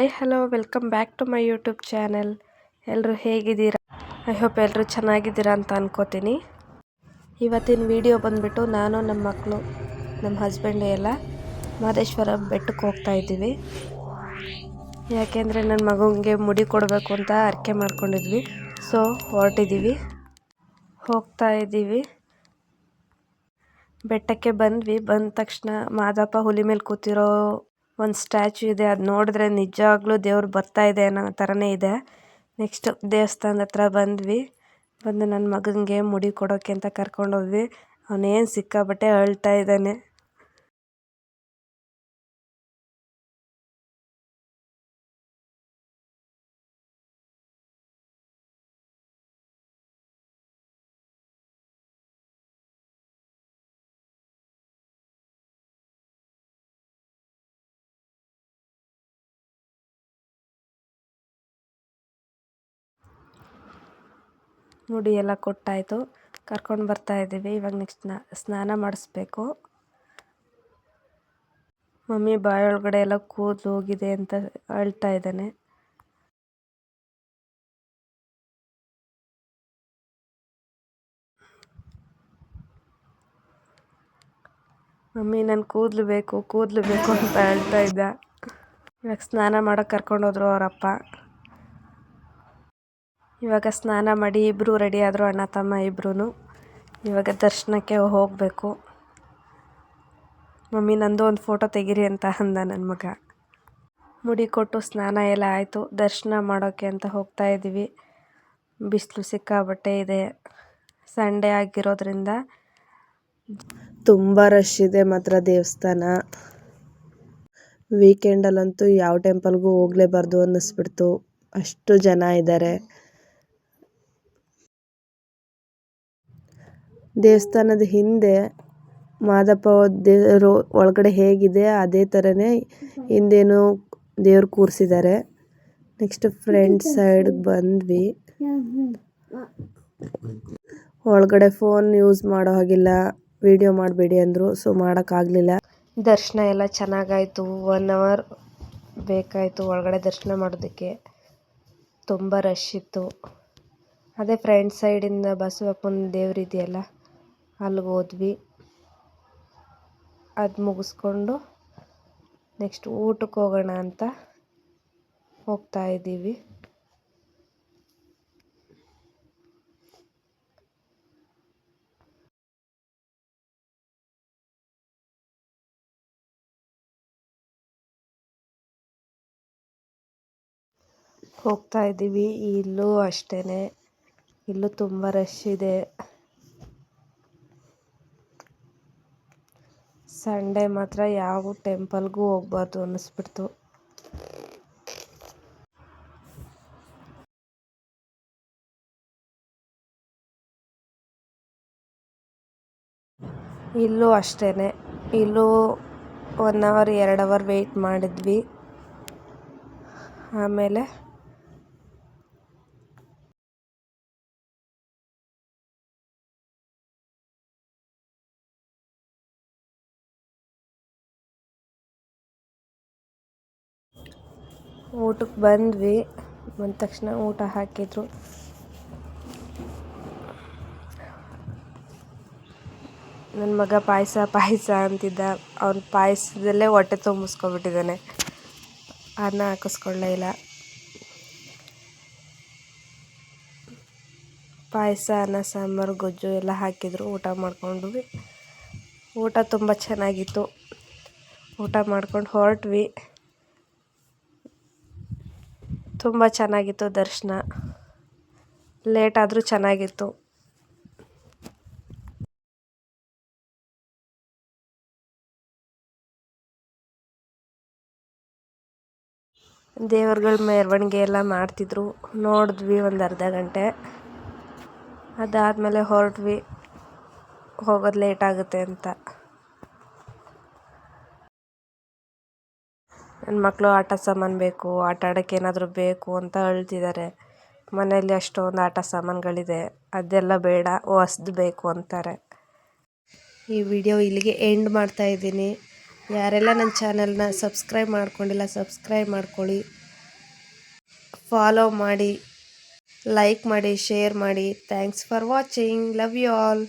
Hi, hello, welcome back to my YouTube channel. ಎಲ್ಲರೂ ಹೇಗಿದ್ದೀರಾ? I hope ಎಲ್ಲರೂ ಚೆನ್ನಾಗಿದ್ದೀರಾ ಅಂತ ಅನ್ಕೋತೀನಿ. ಇವತ್ತಿನ ವಿಡಿಯೋ ಬಂದುಬಿಟ್ಟು ನಾನು ನಮ್ಮ ಮಕ್ಕಳು, ನಮ್ಮ ಹಸ್ಬೆಂಡ್ ಎಲ್ಲ ಮಹದೇಶ್ವರ ಬೆಟ್ಟಕ್ಕೆ ಹೋಗ್ತಾ ಇದ್ದೀವಿ. ಯಾಕೆಂದರೆ ನನ್ನ ಮಗನಿಗೆ ಮುಡಿ ಕೊಡಬೇಕು ಅಂತ ಅರ್ಕೆ ಮಾಡ್ಕೊಂಡಿದ್ವಿ. ಸೊ, ಹೊರಟಿದ್ದೀವಿ. ಹೋಗ್ತಾ ಇದ್ದೀವಿ. ಬೆಟ್ಟಕ್ಕೆ ಬಂದ್ವಿ. ಬಂದ ತಕ್ಷಣ ಮಾದಪ್ಪ ಹುಲಿ ಮೇಲೆ ಕೂತಿರೋ ಒಂದು ಸ್ಟ್ಯಾಚು ಇದೆ, ಅದು ನೋಡಿದ್ರೆ ನಿಜವಾಗ್ಲೂ ದೇವ್ರು ಬರ್ತಾ ಇದೆ ಅನ್ನೋ ಥರನೇ ಇದೆ. ನೆಕ್ಸ್ಟ್ ದೇವಸ್ಥಾನದ ಹತ್ರ ಬಂದ್ವಿ. ಬಂದು ನನ್ನ ಮಗನಿಗೆ ಮುಡಿ ಕೊಡೋಕ್ಕೆ ಅಂತ ಕರ್ಕೊಂಡೋದ್ವಿ ಅವನೇನು ಸಿಕ್ಕಾಪಟ್ಟೆ ಅಳ್ತಾ ಇದ್ದಾನೆ. ಮುಡಿ ಎಲ್ಲ ಕೊಟ್ಟಾಯಿತು. ಕರ್ಕೊಂಡು ಬರ್ತಾ ಇದ್ದೀವಿ. ಇವಾಗ ನೆಕ್ಸ್ಟ್ ಸ್ನಾನ ಮಾಡಿಸ್ಬೇಕು. ಮಮ್ಮಿ ಬಾಯೊಳಗಡೆ ಎಲ್ಲ ಕೂದಲು ಹೋಗಿದೆ ಅಂತ ಅಳ್ತಾ ಇದ್ದಾನೆ. ಮಮ್ಮಿ ನನ್ನ ಕೂದಲು ಬೇಕು ಕೂದಲು ಬೇಕು ಅಂತ ಹೇಳ್ತಾ ಇದ್ದ. ಇವಾಗ ಸ್ನಾನ ಮಾಡೋಕೆ ಕರ್ಕೊಂಡೋದ್ರು ಅವರಪ್ಪ ಇವಾಗ ಸ್ನಾನ ಮಾಡಿ ಇಬ್ಬರು ರೆಡಿ ಆದರು, ಅಣ್ಣ ತಮ್ಮ ಇಬ್ಬರೂ ಇವಾಗ ದರ್ಶನಕ್ಕೆ ಹೋಗಬೇಕು. ಮಮ್ಮಿ, ನಂದು ಒಂದು ಫೋಟೋ ತೆಗೀರಿ ಅಂತ ಅಂದ ನನ್ನ ಮಗ. ಮುಡಿ ಕೊಟ್ಟು ಸ್ನಾನ ಎಲ್ಲ ಆಯಿತು. ದರ್ಶನ ಮಾಡೋಕ್ಕೆ ಅಂತ ಹೋಗ್ತಾ ಇದ್ದೀವಿ ಬಿಸಿಲು ಸಿಕ್ಕಾಬಟ್ಟೆ ಇದೆ. ಸಂಡೇ ಆಗಿರೋದ್ರಿಂದ ತುಂಬ ರಶ್ ಇದೆ ಮಾತ್ರ ದೇವಸ್ಥಾನ. ವೀಕೆಂಡಲ್ಲಂತೂ ಯಾವ ಟೆಂಪಲ್ಗೂ ಹೋಗ್ಲೇಬಾರ್ದು ಅನ್ನಿಸ್ಬಿಡ್ತು. ಅಷ್ಟು ಜನ ಇದ್ದಾರೆ ದೇವಸ್ಥಾನದ ಹಿಂದೆ ಮಾದಪ್ಪ ದೇವರು ಒಳಗಡೆ ಹೇಗಿದೆ, ಅದೇ ತರನೇ ಹಿಂದೇನು ದೇವ್ರು ಕೂರಿಸಿದ್ದಾರೆ. ನೆಕ್ಸ್ಟ್ ಫ್ರಂಟ್ ಸೈಡ್ ಬಂದ್ವಿ. ಒಳಗಡೆ ಫೋನ್ ಯೂಸ್ ಮಾಡೋ ಹಾಗಿಲ್ಲ, ವಿಡಿಯೋ ಮಾಡಬೇಡಿ ಅಂದರು, ಸೊ ಮಾಡೋಕ್ಕಾಗಲಿಲ್ಲ. ದರ್ಶನ ಎಲ್ಲ ಚೆನ್ನಾಗಾಯಿತು, ಒನ್ ಅವರ್ ಬೇಕಾಯಿತು ಒಳಗಡೆ ದರ್ಶನ ಮಾಡೋದಕ್ಕೆ. ತುಂಬ ರಶ್ ಇತ್ತು. ಅದೇ ಫ್ರಂಟ್ ಸೈಡಿಂದ ಬಸವಪ್ಪನ ದೇವ್ರಿದೆಯಲ್ಲ ಅಲ್ಲಿಗೆ ಹೋದ್ವಿ ಅದು ಮುಗಿಸ್ಕೊಂಡು ನೆಕ್ಸ್ಟ್ ಊಟಕ್ಕೆ ಹೋಗೋಣ ಅಂತ ಹೋಗ್ತಾ ಇದ್ದೀವಿ. ಹೋಗ್ತಾ ಇದ್ದೀವಿ. ಇಲ್ಲೂ ಅಷ್ಟೇ ಇಲ್ಲೂ ತುಂಬ ರಶ್ ಇದೆ. ಸಂಡೇ ಮಾತ್ರ ಯಾವ ಟೆಂಪಲ್ಗೂ ಹೋಗ್ಬಾರ್ದು ಅನ್ನಿಸ್ಬಿಡ್ತು. ಇಲ್ಲೂ ಅಷ್ಟೇ ಇಲ್ಲೂ ಒನ್ ಅವರ್ ಎರಡು ಅವರ್ ವೆಯ್ಟ್ ಮಾಡಿದ್ವಿ. ಆಮೇಲೆ ಊಟಕ್ಕೆ ಬಂದ್ವಿ. ಬಂದ ತಕ್ಷಣ ಊಟ ಹಾಕಿದ್ರು. ನನ್ನ ಮಗ ಪಾಯಸ ಪಾಯಸ ಅಂತಿದ್ದ. ಅವ್ನ ಪಾಯಸದಲ್ಲೇ ಹೊಟ್ಟೆ ತುಂಬಿಸ್ಕೊಬಿಟ್ಟಿದ್ದಾನೆ ಅನ್ನ ಹಾಕಿಸ್ಕೊಳ್ಳೇ ಇಲ್ಲ. ಪಾಯಸ, ಅನ್ನ, ಸಾಂಬಾರು, ಗೊಜ್ಜು ಎಲ್ಲ ಹಾಕಿದ್ರು. ಊಟ ಮಾಡ್ಕೊಂಡ್ವಿ. ಊಟ ತುಂಬ ಚೆನ್ನಾಗಿತ್ತು. ಊಟ ಮಾಡ್ಕೊಂಡು ಹೊರಟ್ವಿ. ತುಂಬ ಚೆನ್ನಾಗಿತ್ತು ದರ್ಶನ. ಲೇಟ್ ಆದರೂ ಚೆನ್ನಾಗಿತ್ತು. ದೇವರುಗಳ ಮೆರವಣಿಗೆ ಎಲ್ಲ ಮಾಡ್ತಿದ್ರು. ನೋಡಿದ್ವಿ ಒಂದು ಅರ್ಧ ಗಂಟೆ. ಅದಾದಮೇಲೆ ಹೊರಟ್ವಿ. ಹೋಗೋದು ಲೇಟ್ ಆಗುತ್ತೆ ಅಂತ. ನನ್ನ ಮಕ್ಕಳು ಆಟ ಸಾಮಾನು ಬೇಕು, ಆಟ ಆಡೋಕ್ಕೆ ಏನಾದರೂ ಬೇಕು ಅಂತ ಅಳ್ತಿದ್ದಾರೆ ಮನೆಯಲ್ಲಿ ಅಷ್ಟೊಂದು ಆಟ ಸಾಮಾನುಗಳಿದೆ. ಅದೆಲ್ಲ ಬೇಡ ಹೊಸ್ದು ಬೇಕು ಅಂತಾರೆ. ಈ ವಿಡಿಯೋ ಇಲ್ಲಿಗೆ ಎಂಡ್ ಮಾಡ್ತಾ ಇದ್ದೀನಿ. ಯಾರೆಲ್ಲ ನನ್ನ ಚಾನಲ್ನ ಸಬ್ಸ್ಕ್ರೈಬ್ ಮಾಡ್ಕೊಂಡಿಲ್ಲ, ಸಬ್ಸ್ಕ್ರೈಬ್ ಮಾಡ್ಕೊಳ್ಳಿ. ಫಾಲೋ ಮಾಡಿ, ಲೈಕ್ ಮಾಡಿ, ಶೇರ್ ಮಾಡಿ. Thanks for watching. Love you all.